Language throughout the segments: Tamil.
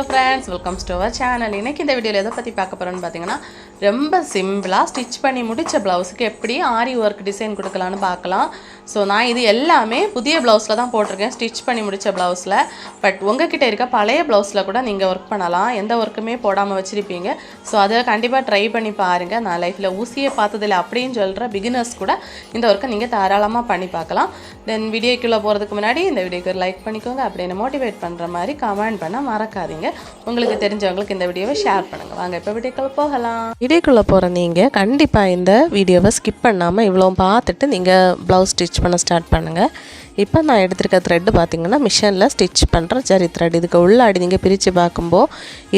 Hello friends welcome to our channel இன்னைக்கு இந்த வீடியோவில் எதை பற்றி பார்க்க போகிறோன்னு பார்த்தீங்கன்னா ரொம்ப சிம்பிளாக ஸ்டிச் பண்ணி முடித்த ப்ளவுஸுக்கு எப்படி ஆரி ஒர்க் டிசைன் கொடுக்கலான்னு பார்க்கலாம். ஸோ நான் இது எல்லாமே புதிய ப்ளவுஸில் தான் போட்டிருக்கேன். ஸ்டிச் பண்ணி முடித்த ப்ளவுஸில் பட் உங்ககிட்ட இருக்க பழைய ப்ளவுஸில் கூட நீங்கள் ஒர்க் பண்ணலாம். எந்த ஒர்க்குமே போடாமல் வச்சுருப்பீங்க. ஸோ அதை கண்டிப்பாக ட்ரை பண்ணி பாருங்கள் நான் லைஃப்பில் ஊசியை பார்த்ததில்ல அப்படின்னு சொல்கிற பிகினர்ஸ் கூட இந்த ஒர்க்கை நீங்கள் தாராளமாக பண்ணி பார்க்கலாம். தென் வீடியோக்குள்ளே போகிறதுக்கு முன்னாடி இந்த வீடியோக்கு லைக் பண்ணிக்கோங்க. அப்படின்னு மோட்டிவேட் பண்ணுற மாதிரி கமெண்ட் பண்ண மறக்காதீங்க. உங்களுக்கு தெரிஞ்சவங்களுக்கு இந்த வீடியோவை ஷேர் பண்ணுங்கள் வாங்க இப்போ வீடியோக்குள்ளே போகலாம். வீடியோக்குள்ளே போகிற நீங்கள் கண்டிப்பாக இந்த வீடியோவை ஸ்கிப் பண்ணாமல் இவ்வளோ பார்த்துட்டு நீங்கள் ப்ளவுஸ் ஸ்டிச் பண்ண ஸ்டார்ட் பண்ணுங்கள் இப்போ நான் எடுத்திருக்க த்ரெட்டு பார்த்திங்கன்னா மிஷினில் ஸ்டிச் பண்ணுற ஜரி த்ரெட் இதுக்கு உள்ளாடி நீங்கள் பிரித்து பார்க்கும்போது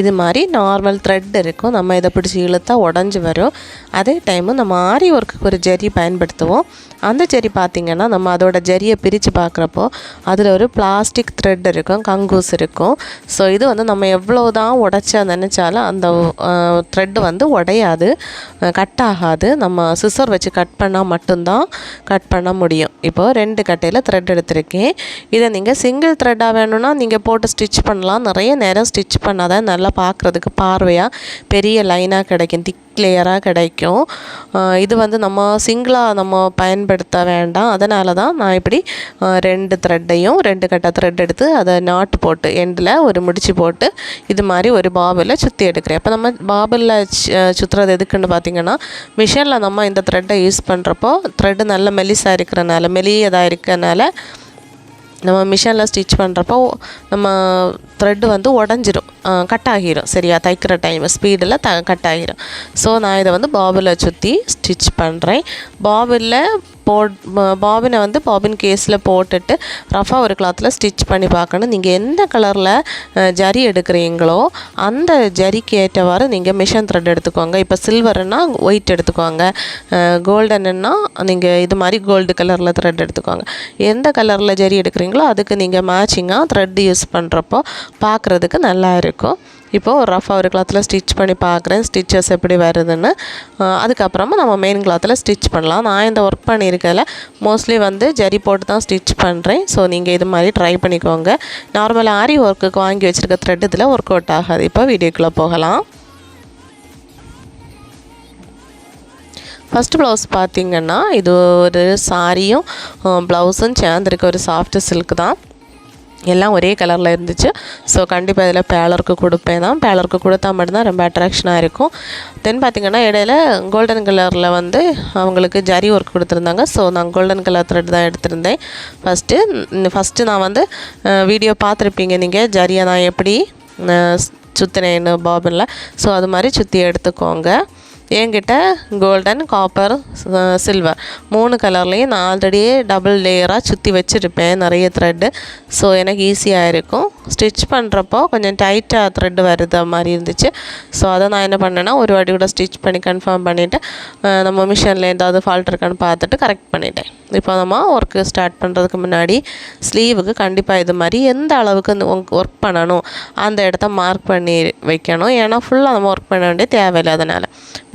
இது மாதிரி நார்மல் த்ரெட் இருக்கும். நம்ம இதை பிடிச்சி இழுத்தா உடஞ்சி வரும். அதே டைமு நம்ம ஆரி ஒர்க்குக்கு ஒரு ஜரி பயன்படுத்துவோம். அந்த ஜரி பார்த்திங்கன்னா நம்ம அதோட ஜரியை பிரித்து பார்க்குறப்போ அதில் ஒரு பிளாஸ்டிக் த்ரெட் இருக்கும் கங்கூஸ் இருக்கும். ஸோ இது வந்து நம்ம எவ்வளோ தான் உடச்சா நினச்சாலும் அந்த த்ரெட்டு வந்து உடையாது. கட் ஆகாது. நம்ம சிசர் வச்சு கட் பண்ணால் மட்டும்தான் கட் பண்ண முடியும். இப்போது ரெண்டு கட்டையில் த்ரெட் எடுத்திருக்கேன். இதை நீங்கள் சிங்கிள் த்ரெட்டாக வேணும்னா நீங்கள் போட்டு ஸ்டிச் பண்ணலாம். நிறைய நேரம் ஸ்டிச் பண்ணாதான் நல்லா பார்க்குறதுக்கு பார்வையாக பெரிய லைனாக கிடைக்கும். திக் கிளியராக கிடைக்கும். இது வந்து நம்ம சிங்கிளாக நம்ம பயன்படுத்த வேண்டாம். அதனால தான் நான் இப்படி ரெண்டு த்ரெட்டையும் ரெண்டு கட்ட த்ரெட் எடுத்து அதை நாட்டு போட்டு எண்டில் ஒரு முடிச்சு போட்டு இது மாதிரி ஒரு பாபில் சுற்றி எடுக்கிறேன். அப்போ நம்ம பாபிலில் சுற்றுறது எதுக்குன்னு பார்த்தீங்கன்னா மிஷினில் நம்ம இந்த த்ரெட்டை யூஸ் பண்ணுறப்போ த்ரெட்டு நல்ல மெலிசாக இருக்கிறனால மெலியதாக இருக்கிறனால நம்ம மிஷினில் ஸ்டிச் பண்ணுறப்போ நம்ம த்ரெட்டு வந்து உடஞ்சிரும். கட் ஆகிரும். சரியா? தைக்கிற டைம் ஸ்பீடில் த கட் ஆகிரும். ஸோ நான் இதை வந்து பாபில் சுற்றி ஸ்டிச் பண்ணுறேன் பாபிளில் போட் பாபினை வந்து பாபின் கேஸில் போட்டுட்டு ரஃபாக ஒரு கிளாத்தில் ஸ்டிச் பண்ணி பார்க்கணும். நீங்கள் எந்த கலரில் ஜரி எடுக்கிறீங்களோ அந்த ஜரிக்கு ஏற்றவாறு நீங்கள் மிஷின் த்ரெட் எடுத்துக்கோங்க. இப்போ சில்வர்னா ஒயிட் எடுத்துக்கோங்க. கோல்டனுன்னா நீங்கள் இது மாதிரி கோல்டு கலரில் த்ரெட் எடுத்துக்கோங்க. எந்த கலரில் ஜரி எடுக்கிறீங்களோ அதுக்கு நீங்கள் மேட்சிங்காக த்ரெட் யூஸ் பண்ணுறப்போ பார்க்குறதுக்கு நல்லா இருக்கும். இப்போது ஒரு ரஃபாக ஒரு கிளாத்தில் ஸ்டிச் பண்ணி பார்க்குறேன். ஸ்டிச்சஸ் எப்படி வருதுன்னு அதுக்கப்புறமா நம்ம மெயின் கிளாத்தில் ஸ்டிச் பண்ணலாம். நான் இந்த ஒர்க் பண்ணியிருக்கல மோஸ்ட்லி வந்து ஜரி போட்டு தான் ஸ்டிச் பண்ணுறேன் ஸோ நீங்கள் இது மாதிரி ட்ரை பண்ணிக்கோங்க. நார்மல் ஆரி ஒர்க்குக்கு வாங்கி வச்சுருக்க த்ரெட் இதில் ஒர்க் அவுட் ஆகாது. இப்போ வீடியோக்குள்ளே போகலாம். ஃபஸ்ட்டு ப்ளவுஸ் பார்த்திங்கன்னா இது ஒரு சாரியும் ப்ளவுஸும் சேர்ந்துருக்க ஒரு சாஃப்ட் சில்க் தான். எல்லாம் ஒரே கலரில் இருந்துச்சு. ஸோ கண்டிப்பாக இதில் பேலருக்கு கொடுப்பேன் தான். பேலருக்கு கொடுத்தா மட்டும்தான் ரொம்ப அட்ராக்ஷனாக இருக்கும். தென் பார்த்திங்கன்னா இடையில கோல்டன் கலரில் வந்து அவங்களுக்கு ஜரி ஒர்க் கொடுத்துருந்தாங்க. ஸோ நான் கோல்டன் கலர் த்ரெட் தான் எடுத்திருந்தேன். ஃபஸ்ட்டு ஃபஸ்ட்டு நான் வந்து வீடியோ பார்த்துருப்பீங்க நீங்கள் ஜரியை நான் எப்படி சுற்றினேன்னு பாபினில் ஸோ அது மாதிரி சுற்றி எடுத்துக்கோங்க. என்கிட்ட கோல்டன் காப்பர் சில்வர் மூணு கலர்லேயும் நான் ஆல்ரெடியே டபுள் லேயராக சுற்றி வச்சுருப்பேன் நிறைய த்ரெட்டு ஸோ எனக்கு ஈஸியாக இருக்கும். ஸ்டிச் பண்ணுறப்போ கொஞ்சம் டைட்டாக த்ரெட்டு வருது மாதிரி இருந்துச்சு. ஸோ அதை நான் என்ன பண்ணேன்னா ஒரு வாட்டி கூட ஸ்டிச் பண்ணி கன்ஃபார்ம் பண்ணிவிட்டு நம்ம மிஷினில் ஏதாவது ஃபால்ட் இருக்கான்னு பார்த்துட்டு கரெக்ட் பண்ணிட்டேன். இப்போ நம்ம ஒர்க்கு ஸ்டார்ட் பண்ணுறதுக்கு முன்னாடி ஸ்லீவுக்கு கண்டிப்பாக இது மாதிரி எந்த அளவுக்கு ஒர்க் பண்ணணும் அந்த இடத்த மார்க் பண்ணி வைக்கணும். ஏன்னா ஃபுல்லாக நம்ம ஒர்க் பண்ண வேண்டிய தேவையில்லை அதனால்.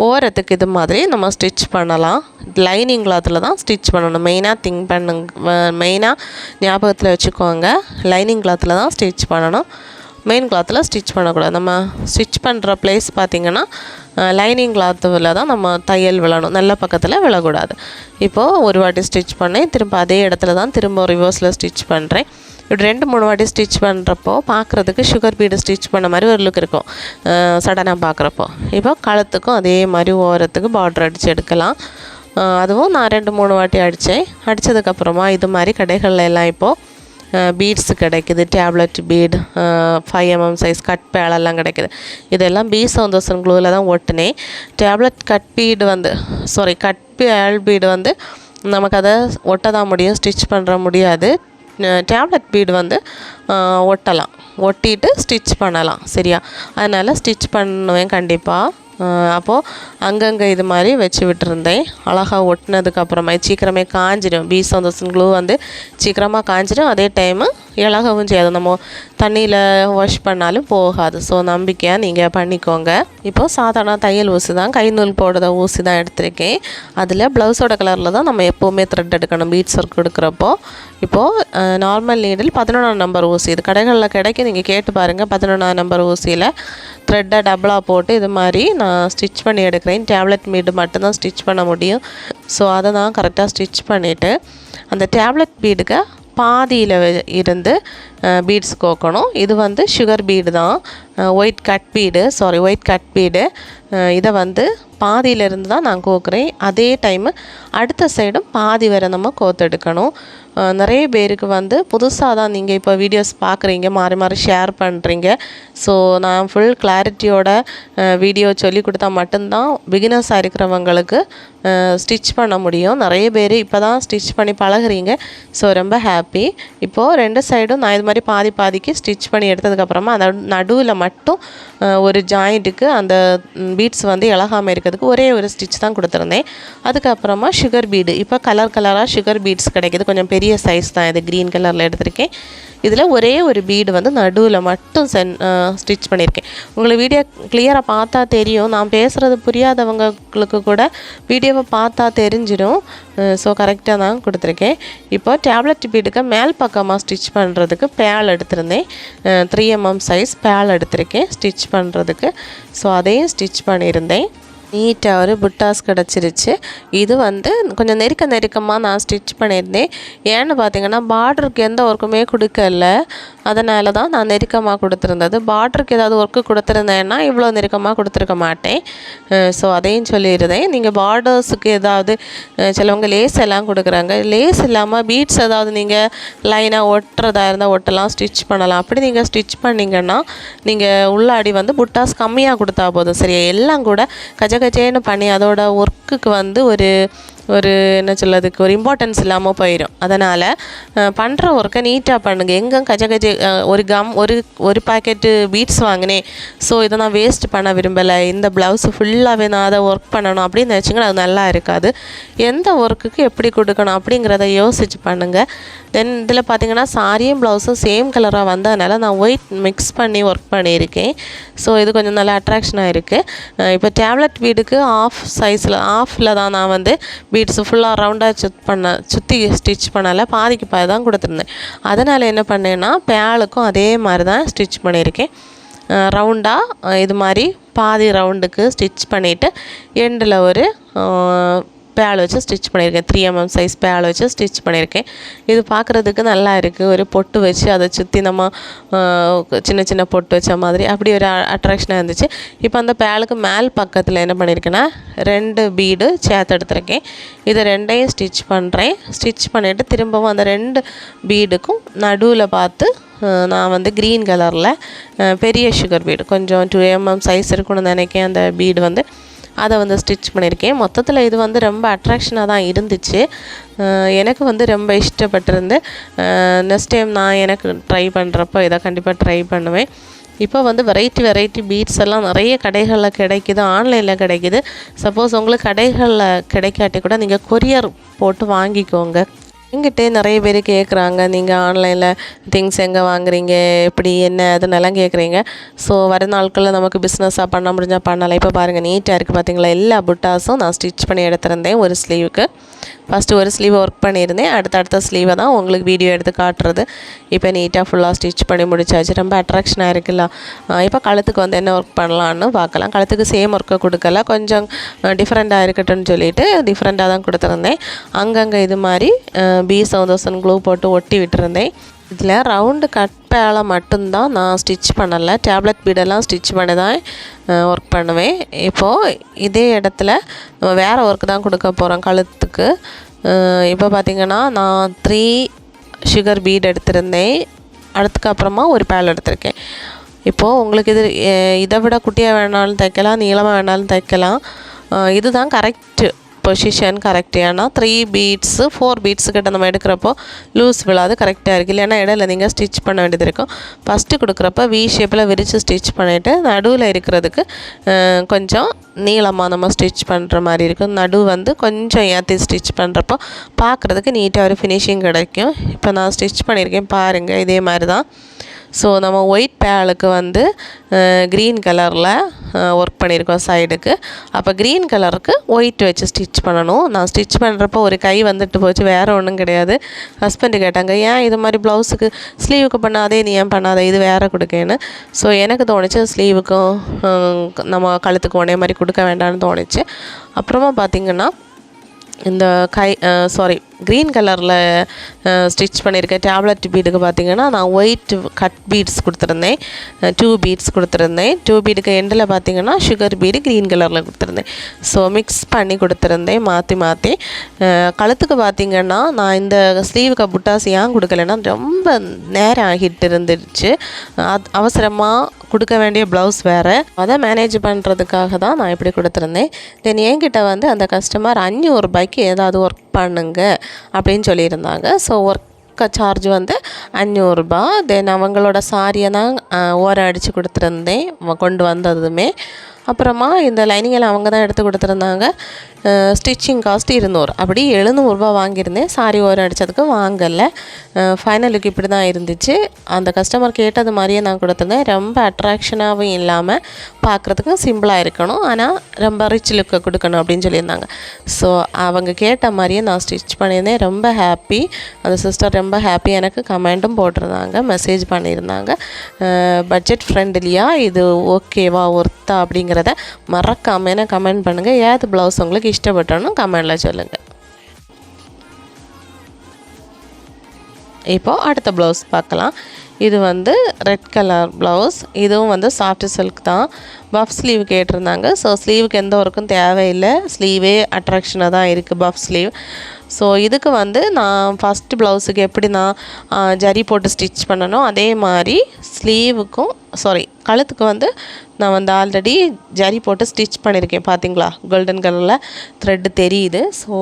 ஓரத்துக்கு இது மாதிரி நம்ம ஸ்டிச் பண்ணலாம். லைனிங் கிளாத்தில் தான் ஸ்டிச் பண்ணணும். மெயினாக திங்க் பண்ணுங்க மெயினாக ஞாபகத்தில் வச்சுக்கோங்க. லைனிங் கிளாத்தில் தான் ஸ்டிச் பண்ணணும். மெயின் கிளாத்தில் ஸ்டிச் பண்ணக்கூடாது. நம்ம ஸ்டிச் பண்ணுற பிளேஸ் பார்த்திங்கன்னா லைனிங் கிளாத்தில் தான் நம்ம தையல் விழணும். நல்ல பக்கத்தில் விழக்கூடாது. இப்போது ஒரு வாட்டி ஸ்டிச் பண்ணேன். திரும்ப அதே இடத்துல தான் திரும்ப ரிவர்ஸில் ஸ்டிச் பண்ணுறேன் இப்படி ரெண்டு மூணு வாட்டி ஸ்டிச் பண்ணுறப்போ பார்க்குறதுக்கு சுகர் பீடு ஸ்டிச் பண்ண மாதிரி ஒரு லுக் இருக்கும். சடனாக பார்க்குறப்போ இப்போ கழுத்துக்கும் அதே மாதிரி ஓரத்துக்கு பார்டர் அடித்து எடுக்கலாம். அதுவும் நான் ரெண்டு மூணு வாட்டி அடித்தேன் அடித்ததுக்கப்புறமா இது மாதிரி கடைகளில் எல்லாம் இப்போது பீட்ஸ் கிடைக்குது. Tablet bead five mm size cut பேலெல்லாம் கிடைக்குது. இதெல்லாம் பி சவுந்தோசன் க்ளூவில் தான் ஒட்டினேன். டேப்லெட் கட் பீடு வந்து சாரி கட் பேல் பீடு வந்து நமக்கு அதை ஒட்ட தான் முடியும் ஸ்டிச் பண்ணுற முடியாது. டேப்லெட் பீடு வந்து ஒட்டலாம். ஒட்டிட்டு ஸ்டிச் பண்ணலாம் சரியா? அதனால் ஸ்டிச் பண்ணுவேன் கண்டிப்பாக அப்போது அங்கங்கே இது மாதிரி வச்சு விட்டுருந்தேன். அழகாக ஒட்டினதுக்கப்புறமா சீக்கிரமே காஞ்சிடும். பீ சந்தோஷன் க்ளூ வந்து சீக்கிரமாக காஞ்சிடும். அதே டைமு இலகவும் செய்யாது. நம்ம தண்ணியில் வாஷ் பண்ணாலும் போகாது. ஸோ நம்பிக்கையாக நீங்கள் பண்ணிக்கோங்க. இப்போது சாதாரண தையல் ஊசி தான். கை நூல் போடுற ஊசி தான் எடுத்திருக்கேன். அதில் ப்ளவுஸோட கலரில் தான் நம்ம எப்போவுமே த்ரெட் எடுக்கணும். பீட்ஸ் ஒர்க் எடுக்கிறப்போ. இப்போது நார்மல் நீடில் பதினொன்றாம் நம்பர் ஊசி. இது கடைகளில் கிடைக்கும் நீங்கள் கேட்டு பாருங்கள் பதினொன்றாம் நம்பர் ஊசியில் த்ரெட்டை டபுளாக போட்டு இது மாதிரி நான் ஸ்டிச் பண்ணி எடுக்கிறேன். டேப்லெட் மீடு மட்டும்தான் ஸ்டிச் பண்ண முடியும். ஸோ அதை நான் கரெக்டாக ஸ்டிச் பண்ணிவிட்டு அந்த டேப்லெட் பீடுக்கு பாதியில் இருந்து பீட்ஸ் கோக்கணும். இது வந்து சுகர் பீடு தான். White cut bead sorry white cut bead இதை வந்து பாதியிலிருந்து தான் நான் கோக்குறேன். அதே டைமு அடுத்த சைடும் பாதி வரை நம்ம கோத்தெடுக்கணும் நிறைய பேருக்கு வந்து புதுசாக தான் நீங்கள் இப்போ வீடியோஸ் பார்க்குறீங்க மாறி மாறி ஷேர் பண்ணுறீங்க ஸோ நான் ஃபுல் கிளாரிட்டியோட வீடியோ சொல்லி கொடுத்தா மட்டும்தான் பிகினர்ஸாக இருக்கிறவங்களுக்கு ஸ்டிச் பண்ண முடியும். நிறைய பேர் இப்போ தான் ஸ்டிச் பண்ணி பழகுறீங்க. ஸோ ரொம்ப ஹாப்பி இப்போது ரெண்டு சைடும் நான் இது மாதிரி பாதி பாதிக்கு ஸ்டிச் பண்ணி எடுத்ததுக்கப்புறமா அந்த நடுவில் மட்டும் ஒரு ஜாயிண்ட்டுக்கு அந்த பீட்ஸ் வந்து இழகாமல் இருக்கிறதுக்கு ஒரே ஒரு ஸ்டிச் தான் கொடுத்துருந்தேன். அதுக்கப்புறமா சுகர் பீடு இப்போ கலர் கலராக சுகர் பீட்ஸ் கிடைக்கிது. கொஞ்சம் பெரிய சைஸ் தான் இது. க்ரீன் கலரில் எடுத்திருக்கேன். இதில் ஒரே ஒரு பீடு வந்து நடுவில் மட்டும் சென் ஸ்டிச் பண்ணியிருக்கேன் உங்களுக்கு வீடியோ கிளியராக பார்த்தா தெரியும். நான் பேசுகிறது புரியாதவங்களுக்கு கூட வீடியோவை பார்த்தா தெரிஞ்சிடும். ஸோ கரெக்டாக தான் கொடுத்துருக்கேன். இப்போ டேப்லெட் பீடுக்கு மேல் பக்கமாக ஸ்டிச் பண்ணுறதுக்கு பேல் எடுத்திருந்தேன். த்ரீ எம்எம் சைஸ் பேல் எடுத்திருக்கேன். ஸ்டிச் பண்ணுறதுக்கு ஸோ அதையும் ஸ்டிச் பண்ணியிருந்தேன். நீட்டாக ஒரு புட்டாஸ் கிடச்சிருச்சு. இது வந்து கொஞ்சம் நெருக்க நெருக்கமாக நான் ஸ்டிச் பண்ணியிருந்தேன். ஏன்னு பார்த்தீங்கன்னா பார்டருக்கு எந்த ஒர்க்குமே கொடுக்கல. அதனால தான் நான் நெருக்கமாக கொடுத்துருந்தது. பார்டருக்கு ஏதாவது ஒர்க்கு கொடுத்துருந்தேன்னா இவ்வளோ நெருக்கமாக கொடுத்துருக்க மாட்டேன். ஸோ அதையும் சொல்லியிருந்தேன். நீங்கள் பார்டர்ஸுக்கு ஏதாவது சிலவங்க லேஸ் எல்லாம் கொடுக்குறாங்க. லேஸ் இல்லாமல் பீட்ஸ் ஏதாவது நீங்கள் லைனாக ஒட்டுறதா இருந்தால் ஒட்டலாம் ஸ்டிச் பண்ணலாம். அப்படி நீங்கள் ஸ்டிச் பண்ணிங்கன்னா நீங்கள் உள்ளாடி வந்து புட்டாஸ் கம்மியாக கொடுத்தா போதும். சரியா? எல்லாம் கூட கஜ கஜேன்னு பண்ணி அதோட ஒர்க்குக்கு வந்து ஒரு ஒரு என்ன சொல்லதுக்கு ஒரு இம்பார்ட்டன்ஸ் இல்லாமல் போயிடும் அதனால் பண்ணுற ஒர்க்கை நீட்டாக பண்ணுங்கள் எங்கே கஜ கஜ ஒரு கம் ஒரு ஒரு பாக்கெட்டு பீட்ஸ் வாங்கினேன். ஸோ இதை நான் வேஸ்ட் பண்ண விரும்பலை. இந்த ப்ளவுஸ் ஃபுல்லாகவே நான் அதை ஒர்க் பண்ணணும் அப்படின்னு நினச்சிங்கன்னா அது நல்லா இருக்காது. எந்த ஒர்க்குக்கு எப்படி கொடுக்கணும் அப்படிங்கிறத யோசிச்சு பண்ணுங்கள் தென் இதில் பார்த்தீங்கன்னா சாரியும் ப்ளவுஸும் சேம் கலராக வந்ததுனால நான் ஒயிட் மிக்ஸ் பண்ணி ஒர்க் பண்ணியிருக்கேன். ஸோ இது கொஞ்சம் நல்லா அட்ராக்ஷனாக இருக்குது இப்போ டேப்லெட் வீடுக்கு ஆஃப் சைஸில் ஆஃபில் தான் நான் வந்து பீட்ஸ் ஃபுல்லாக ரவுண்டாக சுத் பண்ண சுற்றி ஸ்டிச் பண்ணலை பாதிக்கு பாதி தான் கொடுத்துருந்தேன். அதனால் என்ன பண்ணேன்னா பேளுக்கும் அதே மாதிரி தான் ஸ்டிச் பண்ணியிருக்கேன். ரவுண்டாக இது மாதிரி பாதி ரவுண்டுக்கு ஸ்டிச் பண்ணிவிட்டு எண்டில் ஒரு பேல் வச்சு ஸ்டிச் பண்ணியிருக்கேன். த்ரீ எம்எம் சைஸ் பேல் வச்சு ஸ்டிச் பண்ணியிருக்கேன். இது பார்க்குறதுக்கு நல்லா இருக்குது ஒரு பொட்டு வச்சு அதை சுற்றி நம்ம சின்ன சின்ன பொட்டு வச்ச மாதிரி. அப்படி ஒரு அட்ராக்ஷனாக இருந்துச்சு. இப்போ அந்த பேலுக்கு மேல் பக்கத்தில் என்ன பண்ணியிருக்கேன்னா ரெண்டு பீடு சேர்த்து எடுத்திருக்கேன். இதை ரெண்டையும் ஸ்டிச் பண்ணுறேன் ஸ்டிச் பண்ணிவிட்டு திரும்பவும் அந்த ரெண்டு பீடுக்கும் நடுவில் பார்த்து நான் வந்து க்ரீன் கலரில் பெரிய சுகர் பீடு கொஞ்சம் டூ எம்எம் சைஸ் இருக்குன்னு நினைக்கிறேன் அந்த பீடு வந்து. அதை வந்து ஸ்டிச் பண்ணியிருக்கேன். மொத்தத்தில் இது வந்து ரொம்ப அட்ராக்ஷனாக தான் இருந்துச்சு. எனக்கு வந்து ரொம்ப இஷ்டப்பட்டிருந்து நெக்ஸ்ட் டைம் நான் எனக்கு ட்ரை பண்ணுறப்போ இதை கண்டிப்பாக ட்ரை பண்ணுவேன். இப்போ வந்து வெரைட்டி வெரைட்டி பீட்ஸ் எல்லாம் நிறைய கடைகளில் கிடைக்குது ஆன்லைனில் கிடைக்குது. சப்போஸ் உங்களுக்கு கடைகளில் கிடைக்காட்டி கூட நீங்கள் கொரியர் போட்டு வாங்கிக்கோங்க. எங்கிட்டே நிறைய பேர் கேட்குறாங்க நீங்கள் ஆன்லைனில் திங்ஸ் எங்கே வாங்குறீங்க? எப்படி என்ன அதுன்னெல்லாம் கேட்குறீங்க ஸோ வர நாட்களில் நமக்கு பிஸ்னஸாக பண்ண முடிஞ்சால் பண்ணலாம். இப்போ பாருங்கள் நீட்டாக இருக்குது பார்த்தீங்களா எல்லா புட்டாஸும் நான் ஸ்டிச் பண்ணி எடுத்திருந்தேன் ஒரு ஸ்லீவுக்கு ஃபஸ்ட்டு ஒரு ஸ்லீவ் ஒர்க் பண்ணியிருந்தேன். அடுத்த அடுத்த ஸ்லீவை தான் உங்களுக்கு வீடியோ எடுத்து காட்டுறது. இப்போ நீட்டாக ஃபுல்லாக ஸ்டிச் பண்ணி முடிச்சாச்சு. ரொம்ப அட்ராக்ஷனாக இருக்குல்ல. இப்போ கழுத்துக்கு வந்து என்ன ஒர்க் பண்ணலான்னு பார்க்கலாம். கழுத்துக்கு சேம் ஒர்க்கை கொடுக்கல. கொஞ்சம் டிஃப்ரெண்ட்டாக இருக்கட்டும்னு சொல்லிட்டு டிஃப்ரெண்ட்டாக தான் கொடுத்துருந்தேன். அங்கங்கே இது மாதிரி பி செவன் தௌசண்ட் க்ளூ போட்டு ஒட்டி விட்டுருந்தேன். இதில் ரவுண்டு கட் பேலை மட்டும்தான் நான் ஸ்டிச் பண்ணலை. டேப்லெட் பீடெல்லாம் ஸ்டிச் பண்ணி தான் ஒர்க் பண்ணுவேன். இப்போது இதே இடத்துல நம்ம வேறு ஒர்க் தான் கொடுக்க போகிறோம் கழுத்துக்கு. இப்போ பார்த்திங்கன்னா நான் த்ரீ சுகர் பீட் எடுத்திருந்தேன். அதுக்கப்புறமா ஒரு பேல் எடுத்திருக்கேன். இப்போது உங்களுக்கு இது இதை விட குட்டியாக வேணாலும் தைக்கலாம் நீளமாக வேணாலும் தைக்கலாம். இதுதான் correct position correct three beads four beads கிட்ட நம்ம எடுக்கிறப்போ லூஸ் விழாது கரெக்டாக இருக்குது இல்லைனா இடையில நீங்கள் ஸ்டிச் பண்ண வேண்டியது இருக்கும். ஃபஸ்ட்டு கொடுக்குறப்ப வி ஷேப்பில் விரித்து ஸ்டிச் பண்ணிவிட்டு நடுவில் இருக்கிறதுக்கு கொஞ்சம் நீளமாக நம்ம ஸ்டிச் பண்ணுற மாதிரி இருக்கும். நடு வந்து கொஞ்சம் ஏற்றி ஸ்டிச் பண்ணுறப்போ பார்க்குறதுக்கு நீட்டாக ஒரு ஃபினிஷிங் கிடைக்கும். இப்போ நான் ஸ்டிச் பண்ணியிருக்கேன் பாருங்கள் இதே மாதிரி தான் ஸோ நம்ம ஒயிட் பேலுக்கு வந்து க்ரீன் கலரில் ஒர்க் பண்ணியிருக்கோம் சைடுக்கு அப்போ க்ரீன் கலருக்கு ஒயிட் வச்சு ஸ்டிச் பண்ணணும். நான் ஸ்டிச் பண்ணுறப்போ ஒரு கை வந்துட்டு போச்சு வேறு ஒன்றும் கிடையாது. ஹஸ்பண்டு கேட்டாங்க ஏன் இது மாதிரி ப்ளவுஸுக்கு ஸ்லீவுக்கு பண்ணாதே நீ ஏன் பண்ணாத? இது வேறு கொடுக்கேன்னு. ஸோ எனக்கு தோணுச்சு ஸ்லீவுக்கும் நம்ம கழுத்துக்கு ஒரே மாதிரி கொடுக்க வேண்டாம்னு தோணுச்சு. அப்புறமா பார்த்திங்கன்னா இந்த கை சாரி க்ரீன் கலரில் ஸ்டிச் பண்ணியிருக்க டேப்லெட் பீடுக்கு பார்த்தீங்கன்னா நான் ஒயிட் கட் பீட்ஸ் கொடுத்துருந்தேன். டூ பீட்ஸ் கொடுத்துருந்தேன். டூ பீடுக்கு எண்டில் பார்த்தீங்கன்னா சுகர் பீடு க்ரீன் கலரில் கொடுத்துருந்தேன். ஸோ மிக்ஸ் பண்ணி கொடுத்துருந்தேன் மாற்றி மாற்றி கழுத்துக்கு பார்த்திங்கன்னா நான் இந்த ஸ்லீவுக்கு புட்டாஸ் ஏன் கொடுக்கலன்னா ரொம்ப நேரம் ஆகிட்டு இருந்துருச்சு அது அவசரமாக கொடுக்க வேண்டிய ப்ளவுஸ் வேறு. அதை மேனேஜ் பண்ணுறதுக்காக தான் நான் இப்படி கொடுத்துருந்தேன். தென் என்கிட்ட வந்து அந்த கஸ்டமர் அஞ்சூறுபாய்க்கு ஏதாவது ஒர்க் பண்ணுங்க அப்படின்னு சொல்லியிருந்தாங்க. ஸோ ஒர்க் சார்ஜ் வந்து அஞ்சூறுரூபா தென் அவங்களோட சாரியை தான் ஓரம் அடித்து கொடுத்துருந்தேன். கொண்டு வந்ததுமே. அப்புறமா இந்த லைனிங்கெல்லாம் அவங்க தான் எடுத்து கொடுத்துருந்தாங்க. ஸ்டிச்சிங் காஸ்ட் இருநூறு. அப்படி எழுநூறுபா வாங்கியிருந்தேன். சாரி ஓரம் அடித்ததுக்கு வாங்கலை. ஃபைனல் லுக் இப்படி தான் இருந்துச்சு. அந்த கஸ்டமர் கேட்டது மாதிரியே நான் கொடுத்துருந்தேன். ரொம்ப அட்ராக்ஷனாகவும் இல்லாமல் பார்க்குறதுக்கும் சிம்பிளாக இருக்கணும். ஆனால் ரொம்ப ரிச் லுக்கை கொடுக்கணும் அப்படின்னு சொல்லியிருந்தாங்க. ஸோ அவங்க கேட்ட மாதிரியே நான் ஸ்டிச் பண்ணியிருந்தேன். ரொம்ப ஹாப்பி அந்த சிஸ்டர் ரொம்ப ஹாப்பி எனக்கு கமெண்ட்டும் போட்டிருந்தாங்க. மெசேஜ் பண்ணியிருந்தாங்க. பட்ஜெட் ஃப்ரெண்ட்லியாக இது ஓகேவா ஒர்த்தா அப்படிங்கிற அப்படிங்கிறத மறக்காம கமெண்ட் பண்ணுங்கள் ஏது ப்ளவுஸ் உங்களுக்கு இஷ்டப்பட்டணும் கமெண்டில் சொல்லுங்கள் இப்போது அடுத்த ப்ளவுஸ் பார்க்கலாம். இது வந்து ரெட் கலர் ப்ளவுஸ் இதுவும் வந்து சாஃப்ட் சில்க் தான். பஃப் ஸ்லீவ் கேட்டிருந்தாங்க. ஸோ ஸ்லீவுக்கு எந்த ஒர்க்கும் தேவையில்லை. ஸ்லீவே அட்ராக்ஷனாக தான் இருக்குது பஃப் ஸ்லீவ் ஸோ இதுக்கு வந்து நான் ஃபஸ்ட்டு ப்ளவுஸுக்கு எப்படி நான் ஜரி போட்டு ஸ்டிச் பண்ணனோ அதே மாதிரி ஸ்லீவுக்கும் சாரி கழுத்துக்கு வந்து நான் வந்து ஆல்ரெடி ஜரி போட்டு ஸ்டிச் பண்ணியிருக்கேன் பார்த்தீங்களா கோல்டன் கலரில் த்ரெட்டு தெரியுது. ஸோ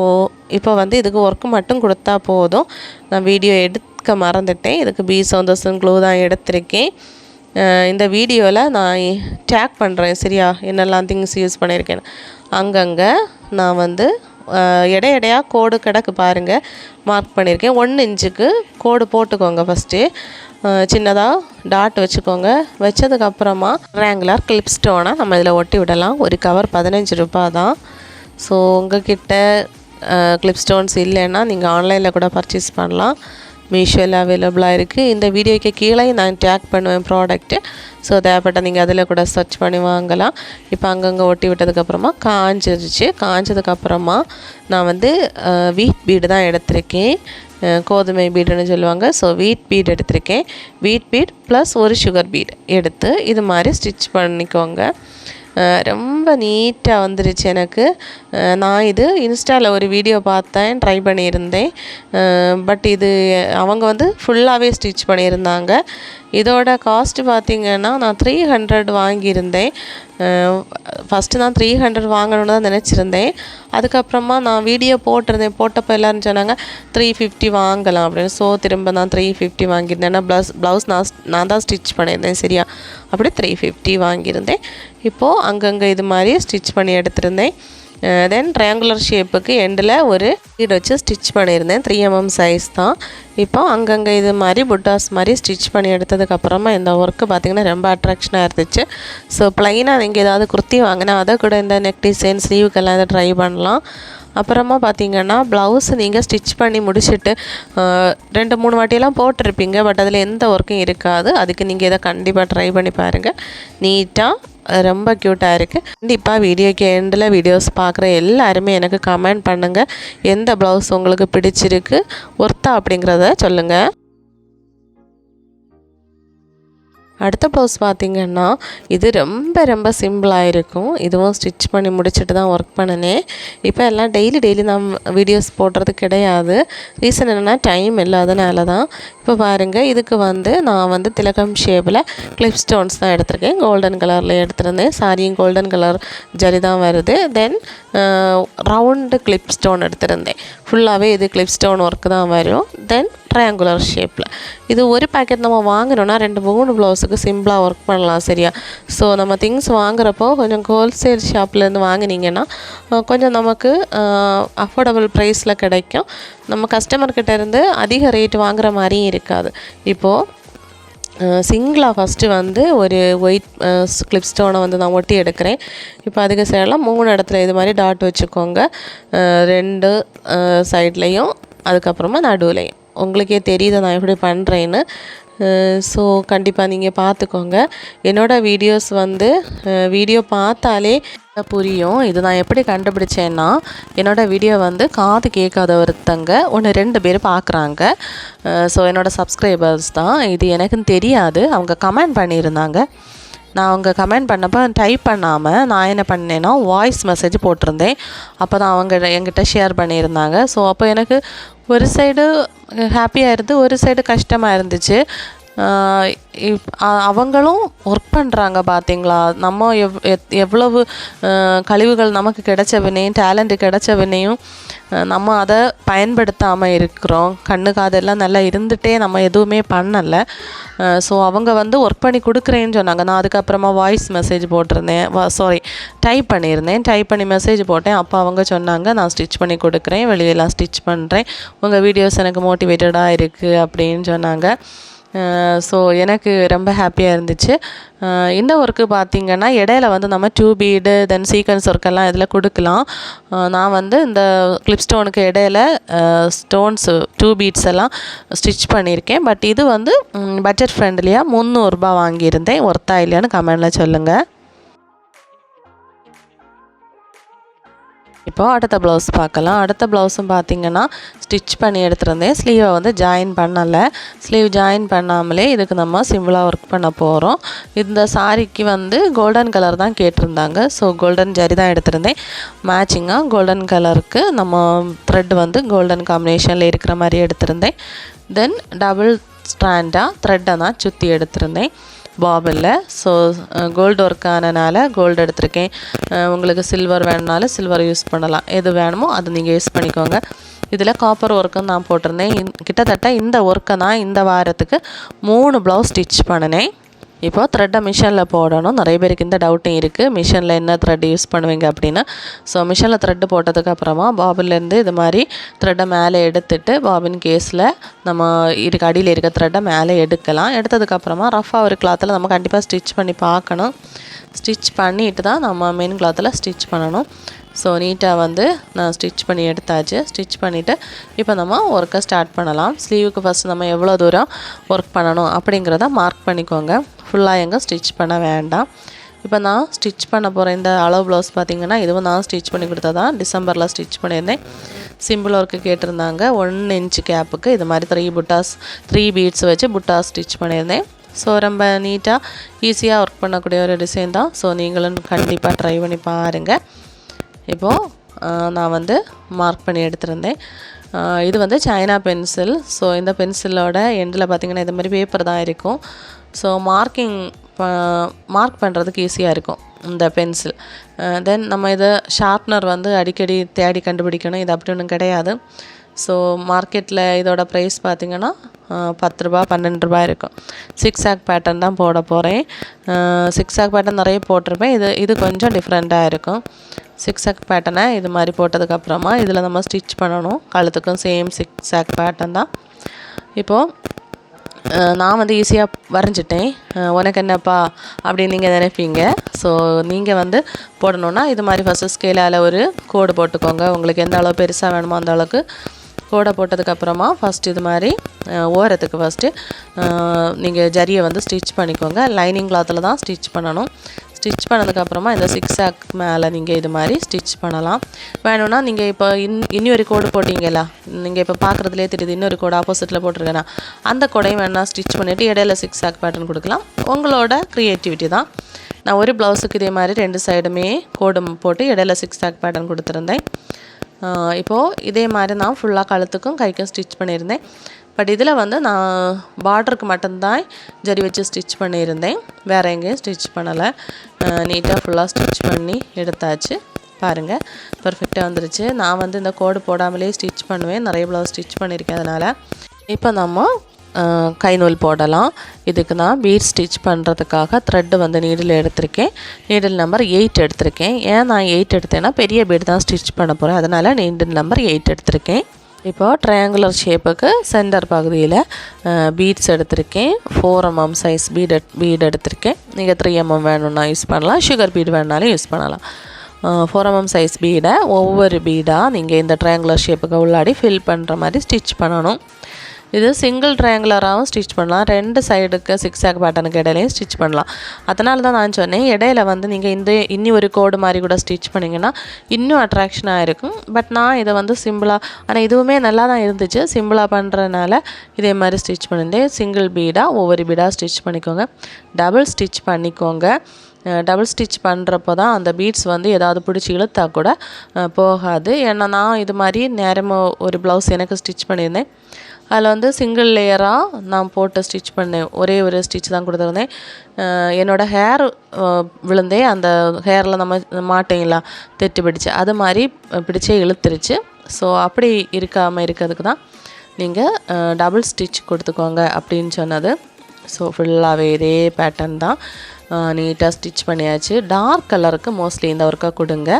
இப்போ வந்து இதுக்கு ஒர்க்கு மட்டும் கொடுத்தா போதும். நான் வீடியோ எடுக்க மறந்துட்டேன். இதுக்கு பி சவுந்தர்சன் க்ளூ தான் எடுத்திருக்கேன். இந்த வீடியோவில் நான் டேக் பண்ணுறேன் சரியா? என்னெல்லாம் திங்ஸ் யூஸ் பண்ணியிருக்கேன்னு அங்கங்கே நான் வந்து எடை எடையாக கோடு கிடக்கு பாருங்கள் மார்க் பண்ணியிருக்கேன் ஒன்று இன்ச்சுக்கு கோடு போட்டுக்கோங்க ஃபஸ்ட்டு சின்னதாக டாட் வச்சுக்கோங்க. வச்சதுக்கப்புறமா ரேங்குலர் கிளிப் ஸ்டோனை நம்ம இதில் ஒட்டி விடலாம். ஒரு கவர் பதினஞ்சு ரூபாய் தான் ஸோ உங்ககிட்ட கிளிப் ஸ்டோன்ஸ் இல்லைன்னா நீங்கள் ஆன்லைனில் கூட பர்ச்சேஸ் பண்ணலாம். மீஷோவில் அவைலபிளாக இருக்குது இந்த வீடியோக்கு கீழே நான் டேக் பண்ணுவேன் ப்ராடக்ட்டு ஸோ தேவைப்பட்ட நீங்கள் அதில் கூட சர்ச் பண்ணி வாங்கலாம். இப்போ அங்கங்கே ஒட்டி விட்டதுக்கப்புறமா காஞ்சிருச்சு. காஞ்சதுக்கப்புறமா நான் வந்து வீட் பீடு தான் எடுத்திருக்கேன். கோதுமை பீடுன்னு சொல்லுவாங்க. ஸோ வீட் பீட் எடுத்திருக்கேன். வீட் பீட் ப்ளஸ் ஒரு சுகர் பீட் எடுத்து இது மாதிரி ஸ்டிச் பண்ணிக்கோங்க. ரொம்ப நீட்டாக வந்துருச்சு எனக்கு. நான் இது இன்ஸ்டாவில் ஒரு வீடியோ பார்த்தேன் ட்ரை பண்ணியிருந்தேன். பட் இது அவங்க வந்து ஃபுல்லாகவே ஸ்டிச் பண்ணியிருந்தாங்க. இதோட காஸ்ட் பார்த்திங்கன்னா நான் த்ரீ ஹண்ட்ரட் வாங்கியிருந்தேன். ஃபஸ்ட்டு நான் த்ரீ ஹண்ட்ரட் வாங்கணும்னு தான் நினச்சிருந்தேன். அதுக்கப்புறமா நான் வீடியோ போட்டிருந்தேன். போட்டப்போ எல்லோரும் சொன்னாங்க த்ரீ ஃபிஃப்டி வாங்கலாம் அப்படின்னு. ஸோ திரும்ப நான் த்ரீ ஃபிஃப்டி வாங்கியிருந்தேன். ஏன்னா ப்ளஸ் ப்ளவுஸ் நான் நான் தான் ஸ்டிச் பண்ணியிருந்தேன் சரியா? அப்படியே த்ரீ ஃபிஃப்டி வாங்கியிருந்தேன். இப்போது அங்கங்கே mm இது மாதிரி ஸ்டிச் பண்ணி எடுத்திருந்தேன். தென் ட்ரையாங்குலர் ஷேப்புக்கு எண்டில் ஒரு வீடு வச்சு ஸ்டிச் பண்ணியிருந்தேன். த்ரீ எம்எம் சைஸ் தான். இப்போ அங்கங்கே இது மாதிரி புட்டாஸ் மாதிரி ஸ்டிச் பண்ணி எடுத்ததுக்கப்புறமா இந்த ஒர்க்கு பார்த்திங்கன்னா ரொம்ப அட்ராக்ஷனாக இருந்துச்சு. ஸோ ப்ளைனாக நீங்கள் ஏதாவது குர்த்தி வாங்கினா அதை கூட இந்த நெக் டிசைன் ஸ்லீவுக்கெல்லாம் இதை ட்ரை பண்ணலாம். அப்புறமா பார்த்தீங்கன்னா ப்ளவுஸ் நீங்கள் ஸ்டிச் பண்ணி முடிச்சுட்டு ரெண்டு மூணு வாட்டியெல்லாம் போட்டிருப்பீங்க. பட் அதில் எந்த ஒர்க்கும் இருக்காது. அதுக்கு நீங்கள் இதை கண்டிப்பாக ட்ரை பண்ணி பாருங்கள் நீட்டாக ரொம்ப க்யூட்டாக இருக்குது கண்டிப்பாக வீடியோக்கு எண்டில் வீடியோஸ் பார்க்குற எல்லாருமே எனக்கு கமெண்ட் பண்ணுங்கள் எந்த ப்ளவுஸ் உங்களுக்கு பிடிச்சிருக்கு? ஒர்த்தா அப்படிங்கிறத சொல்லுங்கள் அடுத்த ப்ளவுஸ் பார்த்திங்கன்னா இது ரொம்ப ரொம்ப சிம்பிளாக இருக்கும். இதுவும் ஸ்டிச் பண்ணி முடிச்சுட்டு தான் ஒர்க் பண்ணினேன். இப்போ எல்லாம் டெய்லி டெய்லி நான் வீடியோஸ் போடுறது கிடையாது. ரீசன் என்னென்னா டைம் இல்லாதனால தான் இப்போ பாருங்கள் இதுக்கு வந்து நான் வந்து திலகம் ஷேப்பில் கிளிப் ஸ்டோன்ஸ் தான் எடுத்திருக்கேன். கோல்டன் கலரில் எடுத்திருந்தேன். சாரியும் கோல்டன் கலர் ஜரி தான் வருது. தென் ரவுண்டு கிளிப் ஸ்டோன் எடுத்திருந்தேன். ஃபுல்லாகவே இது கிளிப் ஸ்டோன் ஒர்க் தான் வரும். தென் ட்ரையாங்குலர் ஷேப்பில் இது ஒரு பேக்கெட் நம்ம வாங்கினோன்னா ரெண்டு மூணு ப்ளவுஸுக்கு சிம்பிளாக ஒர்க் பண்ணலாம் சரியா? ஸோ நம்ம திங்ஸ் வாங்குறப்போ கொஞ்சம் ஹோல்சேல் ஷாப்லேருந்து வாங்கினீங்கன்னா கொஞ்சம் நமக்கு அஃபோர்டபுள் ப்ரைஸில் கிடைக்கும். நம்ம கஸ்டமர்கிட்ட இருந்து அதிக ரேட் வாங்குற மாதிரியும் இருக்காது. இப்போது சிங்கிளாக ஃபஸ்ட்டு வந்து ஒரு ஒயிட் கிளிப் ஸ்டோனை வந்து நான் ஒட்டி எடுக்கிறேன். இப்போ அதுக்கு சேரலாம் மூணு இடத்துல இது மாதிரி டாட் வச்சுக்கோங்க. ரெண்டு சைட்லேயும் அதுக்கப்புறமா நடுவுலையும். உங்களுக்கே தெரியுது நான் எப்படி பண்ணுறேன்னு ஸோ கண்டிப்பாக நீங்கள் பார்த்துக்கோங்க என்னோடய வீடியோஸ் வந்து வீடியோ பார்த்தாலே புரியும். இது நான் எப்படி கண்டுபிடிச்சேன்னா என்னோடய வீடியோ வந்து காது கேட்காத ஒருத்தங்க ஒன்று ரெண்டு பேர் பார்க்குறாங்க ஸோ என்னோடய சப்ஸ்கிரைபர்ஸ் தான். இது எனக்குன்னு தெரியாது. அவங்க கமெண்ட் பண்ணியிருந்தாங்க. நான் அவங்க கமெண்ட் பண்ணப்போ டைப் பண்ணாமல் நான் என்ன பண்ணேன்னா வாய்ஸ் மெசேஜ் போட்டிருந்தேன். அப்போ தான் அவங்க என்கிட்ட ஷேர் பண்ணியிருந்தாங்க. ஸோ அப்போ எனக்கு ஒரு சைடு ஹாப்பியாக இருந்து ஒரு சைடு கஷ்டமாக இருந்துச்சு. அவங்களும் ஒர்க் பண்ணுறாங்க பார்த்தீங்களா நம்ம எவ் எத்- எவ்வளவு கழிவுகள் நமக்கு கிடைச்சவனையும் டேலண்ட் கிடைச்சவனையும் நம்ம அதை பயன்படுத்தாமல் இருக்கிறோம். கண்ணு காதெல்லாம் நல்லா இருந்துகிட்டே நம்ம எதுவுமே பண்ணலை. ஸோ அவங்க வந்து ஒர்க் பண்ணி கொடுக்குறேன்னு சொன்னாங்க. நான் அதுக்கப்புறமா வாய்ஸ் மெசேஜ் போட்டிருந்தேன். சாரி டைப் பண்ணியிருந்தேன். டைப் பண்ணி மெசேஜ் போட்டேன். அப்போ அவங்க சொன்னாங்க நான் ஸ்டிச் பண்ணி கொடுக்குறேன். வெளியெல்லாம் ஸ்டிச் பண்ணுறேன் உங்கள் வீடியோஸ் எனக்கு மோட்டிவேட்டடாக இருக்குது அப்படின்னு சொன்னாங்க. ஸோ எனக்கு ரொம்ப ஹாப்பியாக இருந்துச்சு. இந்த ஒர்க்கு பார்த்திங்கன்னா இடையில வந்து நம்ம டூ பீடு தென் சீக்வன்ஸ் ஒர்க்கெல்லாம் இதில் கொடுக்கலாம். நான் வந்து இந்த கிளிப் ஸ்டோனுக்கு இடையில ஸ்டோன்ஸு டூ பீட்ஸ் எல்லாம் ஸ்டிச் பண்ணியிருக்கேன். பட் இது வந்து பட்ஜெட் ஃப்ரெண்ட்லியாக முந்நூறுரூபா வாங்கியிருந்தேன். ஒர்த்தா இல்லையான்னு கமெண்டில் சொல்லுங்கள் இப்போ அடுத்த ப்ளவுஸ் பார்க்கலாம். அடுத்த ப்ளவுஸும் பார்த்திங்கன்னா ஸ்டிச் பண்ணி எடுத்துருந்தேன். ஸ்லீவை வந்து ஜாயின் பண்ணலை. ஸ்லீவ் ஜாயின் பண்ணாமலே இதுக்கு நம்ம சிம்பிளாக ஒர்க் பண்ண போகிறோம் இந்த சாரிக்கு வந்து கோல்டன் கலர் தான் கேட்டிருந்தாங்க. ஸோ கோல்டன் ஜரி தான் எடுத்திருந்தேன். மேட்சிங்காக கோல்டன் கலருக்கு நம்ம த்ரெட் வந்து கோல்டன் காம்பினேஷனில் இருக்கிற மாதிரி எடுத்திருந்தேன். தென் டபுள் ஸ்ட்ராண்டாக த்ரெட்டை தான் சுற்றி எடுத்திருந்தேன். பாபிளில் ஸோ கோல்டு ஒர்க் ஆனனால கோல்டு எடுத்திருக்கேன். உங்களுக்கு சில்வர் வேணுனாலும் சில்வர் யூஸ் பண்ணலாம். எது வேணுமோ அது நீங்கள் யூஸ் பண்ணிக்கோங்க. இதில் காப்பர் ஒர்க்கும் நான் போட்டிருந்தேன். இன் கிட்டத்தட்ட இந்த ஒர்க்கை நான் இந்த வாரத்துக்கு மூணு ப்ளவுஸ் ஸ்டிச் பண்ணினேன். இப்போது த்ரெட்டை மிஷினில் போடணும். நிறைய பேருக்கு இந்த டவுட்டும் இருக்குது மிஷினில் என்ன த்ரெட் யூஸ் பண்ணுவீங்க அப்படின்னா ஸோ மிஷினில் த்ரெட்டு போட்டதுக்கப்புறமா பாபின்லேருந்து இது மாதிரி த்ரெட்டை மேலே எடுத்துட்டு பாபின் கேஸில் நம்ம இருக்க அடியில் இருக்க த்ரெட்டை மேலே எடுக்கலாம். எடுத்ததுக்கப்புறமா ரஃபாக ஒரு கிளாத்தில் நம்ம கண்டிப்பாக ஸ்டிச் பண்ணி பார்க்கணும். ஸ்டிச் பண்ணிட்டு தான் நம்ம மெயின் கிளாத்தில் ஸ்டிச் பண்ணணும். ஸோ நீட்டாக வந்து நான் ஸ்டிச் பண்ணி எடுத்தாச்சு. ஸ்டிச் பண்ணிவிட்டு இப்போ நம்ம ஒர்க்கை ஸ்டார்ட் பண்ணலாம். ஸ்லீவுக்கு ஃபஸ்ட்டு நம்ம எவ்வளோ தூரம் ஒர்க் பண்ணணும் அப்படிங்கிறத மார்க் பண்ணிக்கோங்க. ஃபுல்லாக எங்கே ஸ்டிச் பண்ண வேண்டாம். இப்போ நான் ஸ்டிச் பண்ண போகிற இந்த அளவு ப்ளவுஸ் பார்த்தீங்கன்னா இதுவும் நான் ஸ்டிச் பண்ணி கொடுத்ததா? டிசம்பரில் ஸ்டிச் பண்ணியிருந்தேன். சிம்பிள் ஒர்க்கு கேட்டிருந்தாங்க. ஒன் இன்ச் கேப்புக்கு இது மாதிரி த்ரீ புட்டாஸ் த்ரீ பீட்ஸ் வச்சு புட்டாஸ் ஸ்டிச் பண்ணியிருந்தேன். ஸோ ரொம்ப நீட்டாக ஈஸியாக ஒர்க் பண்ணக்கூடிய ஒரு டிசைன் தான். ஸோ நீங்களும் கண்டிப்பாக ட்ரை பண்ணி பாருங்கள் இப்போது நான் வந்து மார்க் பண்ணி எடுத்திருந்தேன். இது வந்து சைனா பென்சில் ஸோ இந்த பென்சிலோட எண்டில் பார்த்தீங்கன்னா இது மாதிரி பேப்பர் தான் இருக்கும். ஸோ மார்க்கிங் மார்க் பண்ணுறதுக்கு ஈஸியாக இருக்கும் இந்த பென்சில் தென் நம்ம இதை ஷார்ப்னர் வந்து அடிக்கடி தேடி கண்டுபிடிக்கணும். இது அப்படி ஒன்றும் கிடையாது. ஸோ மார்க்கெட்டில் இதோட ப்ரைஸ் பார்த்தீங்கன்னா பத்து ரூபா பன்னெண்டு ரூபாய் இருக்கும். சிக்ஸ் ஆக் பேட்டர்ன் தான் போட போகிறேன் சிக்ஸ் ஆக் பேட்டர்ன் நிறைய போட்டிருப்பேன். இது இது கொஞ்சம் டிஃப்ரெண்ட்டாக இருக்கும். சிக்ஸ் ஆக் பேட்டர்னை இது மாதிரி போட்டதுக்கப்புறமா இதில் நம்ம ஸ்டிச் பண்ணணும். கழுத்துக்கும் சேம் சிக்ஸ் ஆக் பேட்டர்ன் தான். இப்போது நான் வந்து ஈஸியாக வரைஞ்சிட்டேன். உனக்கு என்னப்பா அப்படின்னு நீங்கள் நினைப்பீங்க. ஸோ நீங்கள் வந்து போடணுன்னா இது மாதிரி ஃபஸ்ட்டு ஸ்கேலால் ஒரு கோடு போட்டுக்கோங்க. உங்களுக்கு எந்த அளவு பெருசாக வேணுமோ அந்த அளவுக்கு கோடை போட்டதுக்கப்புறமா ஃபஸ்ட் இது மாதிரி ஓரத்துக்கு ஃபஸ்ட்டு நீங்கள் ஜரியை வந்து ஸ்டிச் பண்ணிக்கோங்க. லைனிங் கிளாத்தில் தான் ஸ்டிச் பண்ணணும். ஸ்டிச் பண்ணதுக்கப்புறமா இந்த சிக்ஸ் ஆக் மேலே நீங்கள் இது மாதிரி ஸ்டிச் பண்ணலாம். வேணும்னா நீங்கள் இப்போ இன் இன்னொரு கோடு போட்டிங்களா நீங்கள் இப்போ பார்க்குறதுலே தெரியுது இன்னொரு கோடு ஆப்போசிட்டில் போட்டிருக்கேனா அந்த கோடையும் வேணால் ஸ்டிச் பண்ணிவிட்டு இடையில சிக்ஸ் ஆக் பேட்டர்ன் கொடுக்கலாம். உங்களோட க்ரியேட்டிவிட்டி தான். நான் ஒரு ப்ளவுஸுக்கு இதே மாதிரி ரெண்டு சைடுமே கோடு போட்டு இடையில சிக்ஸ் ஆக் பேட்டர்ன் கொடுத்துருந்தேன். இப்போது இதே மாதிரி நான் ஃபுல்லாக கழுத்துக்கும் கைக்கும் ஸ்டிச் பண்ணியிருந்தேன். பட் இதில் வந்து நான் பார்டருக்கு மட்டும்தான் ஜரி வச்சு ஸ்டிச் பண்ணியிருந்தேன். வேறு எங்கேயும் ஸ்டிச் பண்ணலை. நீட்டாக ஃபுல்லாக ஸ்டிச் பண்ணி எடுத்தாச்சு. பாருங்கள் பர்ஃபெக்டாக வந்துருச்சு. நான் வந்து இந்த கோடு போடாமலே ஸ்டிச் பண்ணுவேன். நிறைய ப்ளவுஸ் ஸ்டிச் பண்ணியிருக்கேன் அதனால். இப்போ நம்ம கை நூல் போடலாம். இதுக்கு நான் பீட் ஸ்டிச் பண்ணுறதுக்காக த்ரெட்டு வந்து நீடில் எடுத்திருக்கேன். நீடில் நம்பர் எயிட் எடுத்திருக்கேன். ஏன் நான் எயிட் எடுத்தேன்னா பெரிய பீட் தான் ஸ்டிச் பண்ண போகிறேன் அதனால் நீடில் நம்பர் எயிட் எடுத்திருக்கேன். இப்போது ட்ரையாங்குலர் ஷேப்புக்கு சென்டர் பகுதியில் பீட்ஸ் எடுத்திருக்கேன். Four mm size bead bead எடுத்திருக்கேன். நீங்கள் த்ரீ எம்எம் mm வேணும்னா யூஸ் பண்ணலாம். சுகர் பீட் வேணுனாலும் யூஸ் பண்ணலாம். ஃபோர் எம்எம் சைஸ் பீடை ஒவ்வொரு பீடாக நீங்கள் இந்த ட்ரையாங்குலர் ஷேப்புக்கு உள்ளாடி ஃபில் பண்ணுற மாதிரி ஸ்டிச் பண்ணணும். இது சிங்கிள் ட்ரையாங்குலராகவும் ஸ்டிச் பண்ணலாம். ரெண்டு சைடுக்கு சிக்ஸ் ஆக் பேட்டனுக்கு இடையிலையும் ஸ்டிச் பண்ணலாம். அதனால தான் நான் சொன்னேன் இடையில வந்து நீங்கள் இந்த இன்னி ஒரு கோடு மாதிரி கூட ஸ்டிச் பண்ணிங்கன்னா இன்னும் அட்ராக்ஷனாக இருக்கும். பட் நான் இதை வந்து சிம்பிளாக ஆனால் இதுவுமே நல்லா தான் இருந்துச்சு சிம்பிளாக பண்ணுறதுனால இதே மாதிரி ஸ்டிச் பண்ணியிருந்தேன். சிங்கிள் பீடாக ஒவ்வொரு பீடாக ஸ்டிச் பண்ணிக்கோங்க. டபுள் ஸ்டிச் பண்ணிக்கோங்க. டபுள் ஸ்டிச் பண்ணுறப்போ தான் அந்த பீட்ஸ் வந்து ஏதாவது பிடிச்சி இழுத்தா கூட போகாது. ஏன்னா நான் இது மாதிரி நேரமாக ஒரு ப்ளவுஸ் எனக்கு ஸ்டிச் பண்ணியிருந்தேன். அதில் வந்து சிங்கிள் லேயராக நான் போட்டு ஸ்டிச் பண்ணேன். ஒரே ஒரு ஸ்டிச் தான் கொடுத்துருந்தேன். என்னோடய ஹேர் விழுந்தே அந்த ஹேரில் நம்ம மாட்டிங்களா தெட்டு பிடிச்சி அது மாதிரி பிடிச்சே இழுத்துருச்சு. ஸோ அப்படி இருக்காமல் இருக்கிறதுக்கு தான் நீங்கள் டபுள் ஸ்டிச் கொடுத்துக்கோங்க அப்படின்னு சொன்னது. ஸோ ஃபுல்லாகவே இதே பேட்டர்ன் தான். நீட்டாக ஸ்டிச் பண்ணியாச்சு. டார்க் கலருக்கு மோஸ்ட்லி இந்த ஒர்க்கை கொடுங்க.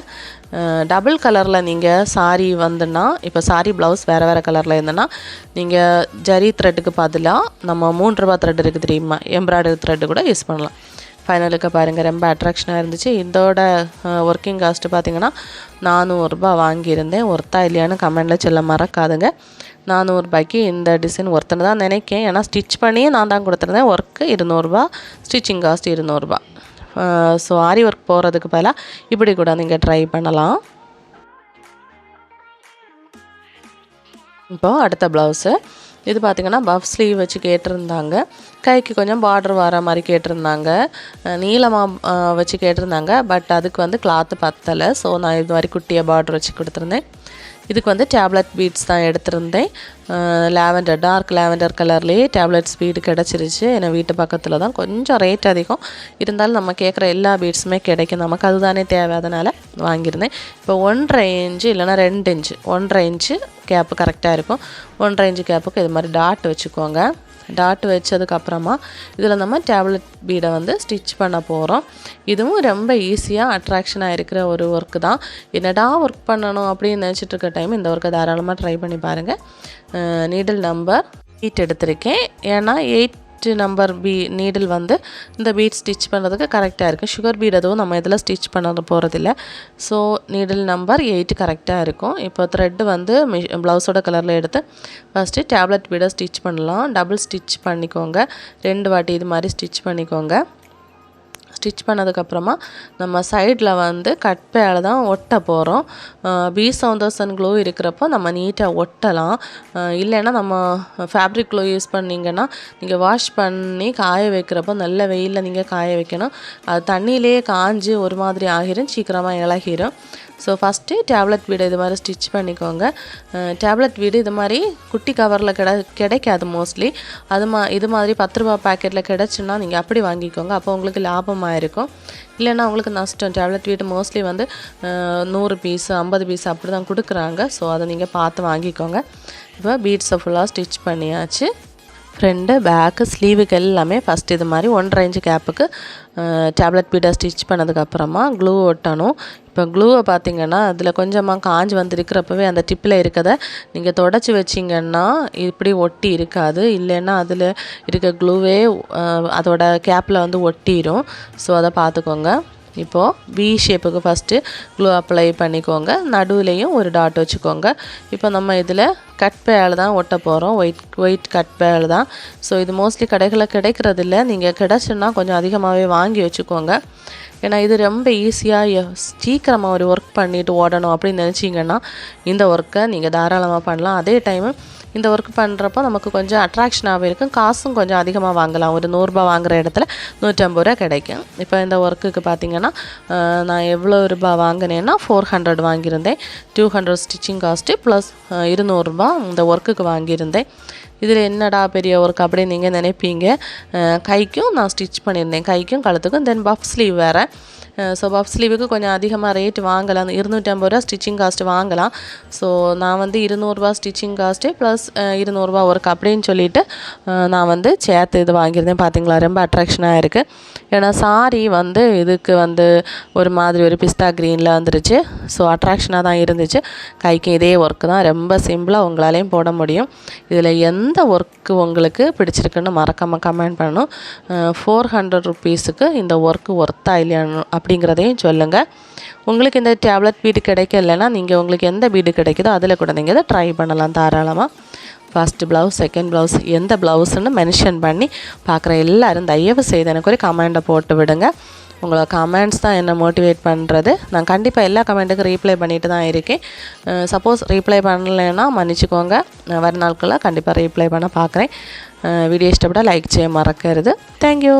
டபுள் கலரில் நீங்கள் சாரீ வந்துன்னா இப்போ சாரி ப்ளவுஸ் வேறு வேறு கலரில் இருந்ததுன்னா நீங்கள் ஜரி த்ரெட்டுக்கு பதிலாக நம்ம மூன்று ரூபா த்ரெட் இருக்குது தெரியுமா? எம்ப்ராய்டரி த்ரெட்டு கூட யூஸ் பண்ணலாம். ஃபைனலுக்கு பாருங்கள் ரொம்ப அட்ராக்ஷனாக இருந்துச்சு. இதோட ஒர்க்கிங் காஸ்ட்டு பார்த்தீங்கன்னா நானூறுரூபா வாங்கியிருந்தேன். ஒர்த்தா இல்லையான்னு கமெண்டில் சொல்ல மறக்காதுங்க. நானூறுரூபாய்க்கு இந்த டிசைன் ஒருத்தனை தான் நினைக்கேன். ஏன்னா ஸ்டிச் பண்ணி நான் தான் கொடுத்துருந்தேன். ஒர்க்கு இருநூறுபா ஸ்டிச்சிங் காஸ்ட் இருநூறுபா. ஸோ ஆரி ஒர்க் போகிறதுக்கு பதிலாக இப்படி கூட நீங்கள் ட்ரை பண்ணலாம். இப்போது அடுத்த ப்ளவுஸு இது பார்த்திங்கன்னா பஃப் ஸ்லீவ் வச்சு கேட்டிருந்தாங்க. கைக்கு கொஞ்சம் பார்டர் வர மாதிரி கேட்டிருந்தாங்க. நீளமாக வச்சு கேட்டிருந்தாங்க. பட் அதுக்கு வந்து கிளாத்து பத்தலை. ஸோ நான் இது மாதிரி குட்டியாக பார்டர் வச்சு கொடுத்துருந்தேன். இதுக்கு வந்து டேப்லெட் பீட்ஸ் தான் எடுத்திருந்தேன். லாவெண்டர் டார்க் லாவெண்டர் கலர்லேயே டேப்லெட் ஸ்பீடு கிடச்சிருச்சு. ஏன்னா வீட்டு பக்கத்தில் தான் கொஞ்சம் ரேட் அதிகம். இருந்தாலும் நம்ம கேட்குற எல்லா பீட்ஸுமே கிடைக்கும். நமக்கு அதுதானே தேவை. அதனால் வாங்கியிருந்தேன். இப்போ ஒன்றரை இன்ச்சு இல்லைன்னா ரெண்டு இன்ச்சு. ஒன்றரை இன்ச்சு கேப்பு கரெக்டாக இருக்கும். ஒன்றரை இன்ச்சு கேப்புக்கு இது மாதிரி டாட் வச்சுக்கோங்க. டாட் வச்சதுக்கப்புறமா இதில் நம்ம டேப்லெட் பீடை வந்து ஸ்டிச் பண்ண போகிறோம் இதுவும் ரொம்ப ஈஸியாக அட்ராக்ஷனாக இருக்கிற ஒரு ஒர்க்கு தான். என்னடா ஒர்க் பண்ணணும் அப்படின்னு நினச்சிட்டு இருக்க டைம் இந்த ஒர்க்கை தாராளமாக ட்ரை பண்ணி பாருங்கள் நீடில் நம்பர் எயிட் எடுத்திருக்கேன். ஏன்னா எயிட் நம்பர் பீ நீடில் வந்து இந்த பீட் ஸ்டிச் பண்ணுறதுக்கு கரெக்டாக இருக்குது சுகர் பீட் எதுவும் நம்ம இதில் ஸ்டிச் பண்ண போகிறதில்ல ஸோ நீடில் நம்பர் எயிட் கரெக்டாக இருக்கும். இப்போ த்ரெட்டு வந்து மிஷ் ப்ளவுஸோட கலரில் எடுத்து ஃபஸ்ட்டு டேப்லெட் பீடை ஸ்டிச் பண்ணலாம். டபுள் ஸ்டிச் பண்ணிக்கோங்க. ரெண்டு வாட்டி இது மாதிரி ஸ்டிச் பண்ணிக்கோங்க. ஸ்டிச் பண்ணதுக்கப்புறமா நம்ம சைடில் வந்து கட்பையால் தான் ஒட்ட போகிறோம் பி சவுந்தர்சன் தௌசண்ட் க்ளோ இருக்கிறப்போ நம்ம நீட்டாக ஒட்டலாம். இல்லைன்னா நம்ம ஃபேப்ரிக் க்ளோ யூஸ் பண்ணிங்கன்னா நீங்கள் வாஷ் பண்ணி காய வைக்கிறப்போ நல்ல வெயிலில் நீங்கள் காய வைக்கணும். அது தண்ணியிலே காஞ்சு ஒரு மாதிரி ஆகிரும் சீக்கிரமாக இழகிரும் ஸோ ஃபஸ்ட்டு டேப்லெட் வீடு இது மாதிரி ஸ்டிச் பண்ணிக்கோங்க. டேப்லெட் வீடு இது மாதிரி குட்டி கவரில் கிட கிடைக்காது மோஸ்ட்லி அது மா இது மாதிரி பத்து ரூபா பேக்கெட்டில் கிடச்சுன்னா நீங்கள் அப்படி வாங்கிக்கோங்க. அப்போ உங்களுக்கு லாபமாக இருக்கும். இல்லைன்னா உங்களுக்கு நஷ்டம். டேப்லெட் வீடு மோஸ்ட்லி வந்து நூறு பீஸ் ஐம்பது பீஸ் அப்படி தான் கொடுக்குறாங்க. ஸோ அதை நீங்கள் பார்த்து வாங்கிக்கோங்க. இப்போ பீட்ஸை ஃபுல்லாக ஸ்டிச் பண்ணியாச்சு. ஃப்ரெண்டு பேக்கு ஸ்லீவுக்கு எல்லாமே ஃபஸ்ட் இது மாதிரி ஒன்றரை இன்ச்சு கேப்புக்கு டேப்லெட் பீடாக ஸ்டிச் பண்ணதுக்கப்புறமா க்ளூ ஒட்டணும். இப்போ க்ளூவை பார்த்தீங்கன்னா அதில் கொஞ்சமாக காஞ்சு வந்திருக்கிறப்பவே அந்த டிப்பில் இருக்கதை நீங்கள் தொடச்சி வச்சிங்கன்னா இப்படி ஒட்டி இருக்காது. இல்லைன்னா அதில் இருக்க க்ளூவே அதோட கேப்பில் வந்து ஒட்டிடும் ஸோ அதை பார்த்துக்கோங்க இப்போது வி ஷேப்புக்கு ஃபஸ்ட்டு க்ளூ அப்ளை பண்ணிக்கோங்க. நடுவுலேயும் ஒரு டாட் வச்சுக்கோங்க. இப்போ நம்ம இதில் கட் பேல் தான் ஒட்ட போகிறோம் ஒயிட் ஒயிட் கட் பேல் தான். ஸோ இது மோஸ்ட்லி கடைகளில் கிடைக்கிறதில்ல. நீங்கள் கிடச்சுன்னா கொஞ்சம் அதிகமாகவே வாங்கி வச்சுக்கோங்க. ஏன்னா இது ரொம்ப ஈஸியாக சீக்கிரமாக ஒரு ஒர்க் பண்ணிவிட்டு ஓடணும் அப்படின்னு நினச்சிங்கன்னா இந்த ஒர்க்கை நீங்கள் தாராளமாக பண்ணலாம். அதே டைமு இந்த ஒர்க் பண்ணுறப்போ நமக்கு கொஞ்சம் அட்ராக்ஷனாகவே இருக்கும். காசும் கொஞ்சம் அதிகமாக வாங்கலாம். ஒரு நூறுரூபா வாங்குற இடத்துல நூற்றம்பது ரூபா கிடைக்கும். இப்போ இந்த ஒர்க்குக்கு பார்த்தீங்கன்னா நான் எவ்வளோ ரூபா வாங்கினேன்னா ஃபோர் ஹண்ட்ரட் வாங்கியிருந்தேன். Two hundred stitching cost plus இருநூறுபா இந்த ஒர்க்குக்கு வாங்கியிருந்தேன். இதில் என்னடா பெரிய ஒர்க் அப்படின்னு நீங்கள் நினைப்பீங்க? கைக்கும் நான் ஸ்டிச் பண்ணியிருந்தேன். கைக்கும் கழுத்துக்கும் தென் பஃப் ஸ்லீவ் வேறு. ஸோ பஃப் ஸ்லீவுக்கு கொஞ்சம் அதிகமாக ரேட் வாங்கலாம் இருநூற்றம்பது ரூபா ஸ்டிச்சிங் காஸ்ட் வாங்கலாம் ஸோ நான் வந்து இருநூறுபா ஸ்டிச்சிங் காஸ்ட்டு ப்ளஸ் இருநூறுபா ஒர்க் அப்படின்னு சொல்லிட்டு நான் வந்து சேர்த்து இது வாங்கியிருந்தேன் பார்த்தீங்களா ரொம்ப அட்ராக்ஷனாக இருக்குது ஏன்னா சாரி வந்து இதுக்கு வந்து ஒரு மாதிரி ஒரு பிஸ்தா க்ரீனில் வந்துருச்சு ஸோ அட்ராக்ஷனாக தான் இருந்துச்சு கைக்கு இதே ஒர்க்கு தான் ரொம்ப சிம்பிளாக உங்களாலேயும் போட முடியும் இதில் எந்த ஒர்க்கு உங்களுக்கு பிடிச்சிருக்குன்னு மறக்காமல் கமெண்ட் பண்ணணும் ஃபோர் ஹண்ட்ரட் ருப்பீஸுக்கு இந்த ஒர்க்கு ஒர்த்தா இல்லையானு அப்படிங்கிறதையும் சொல்லுங்கள் உங்களுக்கு இந்த டேப்லெட் பீடு கிடைக்கலன்னா நீங்கள் உங்களுக்கு எந்த பீடு கிடைக்குதோ அதில் கூட நீங்கள் இதை ட்ரை பண்ணலாம் தாராளமாக ஃபஸ்ட்டு ப்ளவுஸ் செகண்ட் ப்ளவுஸ் எந்த ப்ளவுஸ்ன்னு மென்ஷன் பண்ணி பார்க்குற எல்லாரும் தயவு செய்து எனக்கு ஒரு கமெண்ட்டை போட்டு விடுங்க. உங்களோட கமெண்ட்ஸ் தான் என்னை மோட்டிவேட் பண்ணுறது நான் கண்டிப்பாக எல்லா கமெண்ட்டுக்கும் ரீப்ளை பண்ணிட்டு தான் இருக்கேன். சப்போஸ் ரீப்ளை பண்ணலைன்னா மன்னிச்சுக்கோங்க. வர நாட்களில் கண்டிப்பாக ரீப்ளை பண்ண பார்க்குறேன் வீடியோ இஷ்டப்பட்டால் லைக் செய்ய மறக்கிறது. தேங்க்யூ